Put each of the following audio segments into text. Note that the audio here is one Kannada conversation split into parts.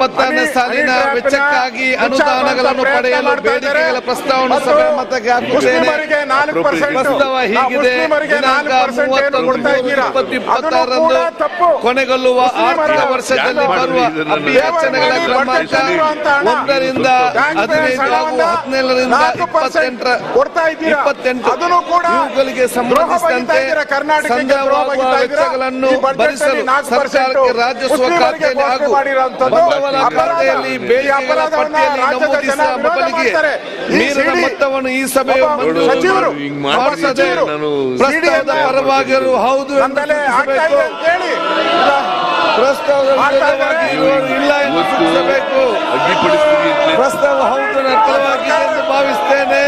ಇಪ್ಪತ್ತಾರನೇ ಸಾಲಿನ ವೆಚ್ಚಕ್ಕಾಗಿ ಅನುದಾನಗಳನ್ನು ಪಡೆಯಲು ಬೇಡಿಕೆಗಳ ಪ್ರಸ್ತಾವನೆ ಸಭೆ ಮತಕ್ಕೆ ಹಾಕುತ್ತೇನೆ. ಪ್ರಸ್ತಾವ ಹೀಗಿದೆ. ದಿನಾಂಕ ಮೂವತ್ತೊಂದು ಇಪ್ಪತ್ತು ಇಪ್ಪತ್ತಾರರಂದು ಕೊನೆಗೊಳ್ಳುವ ಆರ್ಥಿಕ ವರ್ಷದಲ್ಲಿ ಬರುವ ಅಭಿಯಾಚನೆಗಳ ಕ್ರಮಾಂಕ ಒಂದರಿಂದ ಹದಿನೈದು ಹಾಗೂ ಹದಿನೇಳರಿಂದ ಇಪ್ಪತ್ತೆಂಟರ ಇಪ್ಪತ್ತೆಂಟು. ಅದನ್ನು ಕೂಡ ಇವುಗಳಿಗೆ ಸಂಬಂಧಿಸಿದಂತೆ ಸಂದೇಹವಾಗುವ ವೆಚ್ಚಗಳನ್ನು ಭರಿಸಲು ಸರ್ಕಾರಕ್ಕೆ ರಾಜಸ್ವ ಖಾತೆಯಲ್ಲಿ ಹಾಗೂ ಖಾತೆಯಲ್ಲಿ ಬೇಡಿಕೆಗಳ ಪಟ್ಟಿಯಲ್ಲಿ ನಮೂದಿಸಿದ ಮೊತ್ತವನ್ನು ಈ ಸಭೆಯ ಸಚಿವರು ಪ್ರಸ್ತಾವದ ಪರವಾಗಿರು ಹೌದು ಹೇಳಿ. ವಿರೋಧವಾಗಿ ಇಲ್ಲ ಎಂದು ಸೂಚಿಸಬೇಕು. ಪ್ರಸ್ತಾವ ಹೌದು ಎಂದು ಭಾವಿಸ್ತೇನೆ.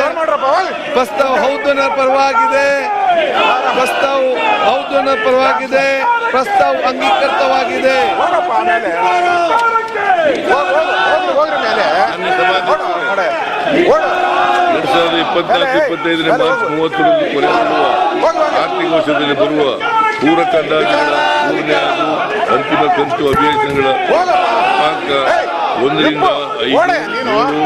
ಪ್ರಸ್ತಾವ ಹೌದು ಪರವಾಗಿದೆ. ಪ್ರಸ್ತಾವ ಹೌದು ಪರವಾಗಿದೆ. ಪ್ರಸ್ತಾವ ಅಂಗೀಕೃತವಾಗಿದೆ. ಎರಡ್ ಸಾವಿರದ ಇಪ್ಪತ್ನಾಲ್ಕು ಇಪ್ಪತ್ತೈದನೇ ಮಾರ್ಚ್ ಮೂವತ್ತರಂದು ಕೊನೆಗೊಳ್ಳುವ ಆರ್ಥಿಕ ವರ್ಷದಲ್ಲಿ ಬರುವ ಪೂರಕ ಅಂದಾಜುಗಳ ಮೂರನೇ ಹಾಗೂ ಅಂತಿಮ ಕಂತು ಅಭಿಯಾಚನೆಗಳ ಅಂಕ ಒಂದರಿಂದ. ಐದು ಹದಿನಾಲ್ಕು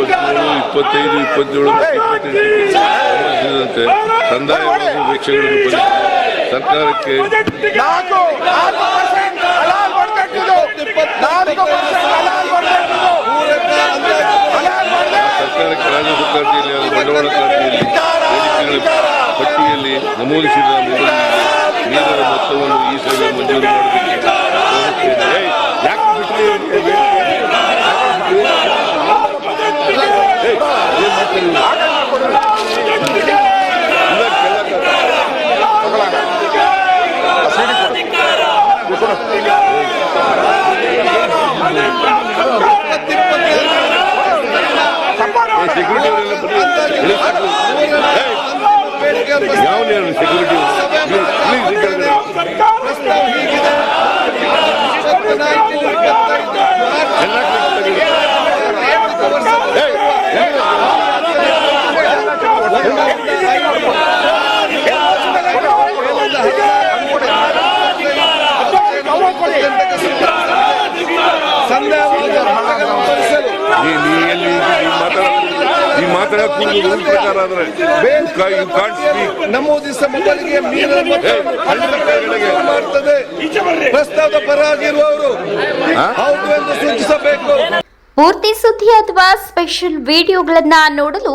ಹದಿನೇಳು ಇಪ್ಪತ್ತೈದು ಇಪ್ಪತ್ತೇಳು ಇಪ್ಪತ್ತೆಂಟು ಹಾಗೂ ವೆಚ್ಚಗಳನ್ನು ಭರಿಸಿ ಸರ್ಕಾರಕ್ಕೆ ಸರ್ಕಾರಕ್ಕೆ ಅಭ್ಯರ್ಥಿಯಲ್ಲಿ ಹಾಗೂ ಬಂಡವಾಳ ಬೇಡಿಕೆಗಳ ಪಟ್ಟಿಯಲ್ಲಿ ನಮೂದಿಸಿದ ನೀರಿನ ಮೊತ್ತವನ್ನು ಈ ಸಭೆ ಮಂಜೂರು ಮಾಡಬೇಕು ಯಾಕೆ Julian Seguro ಖಂಡಿತ ಮಾಡ್ತದೆ ಪೂರ್ತಿ ಸುದ್ದಿ ಅಥವಾ ಸ್ಪೆಷಲ್ ವಿಡಿಯೋಗಳನ್ನ ನೋಡಲು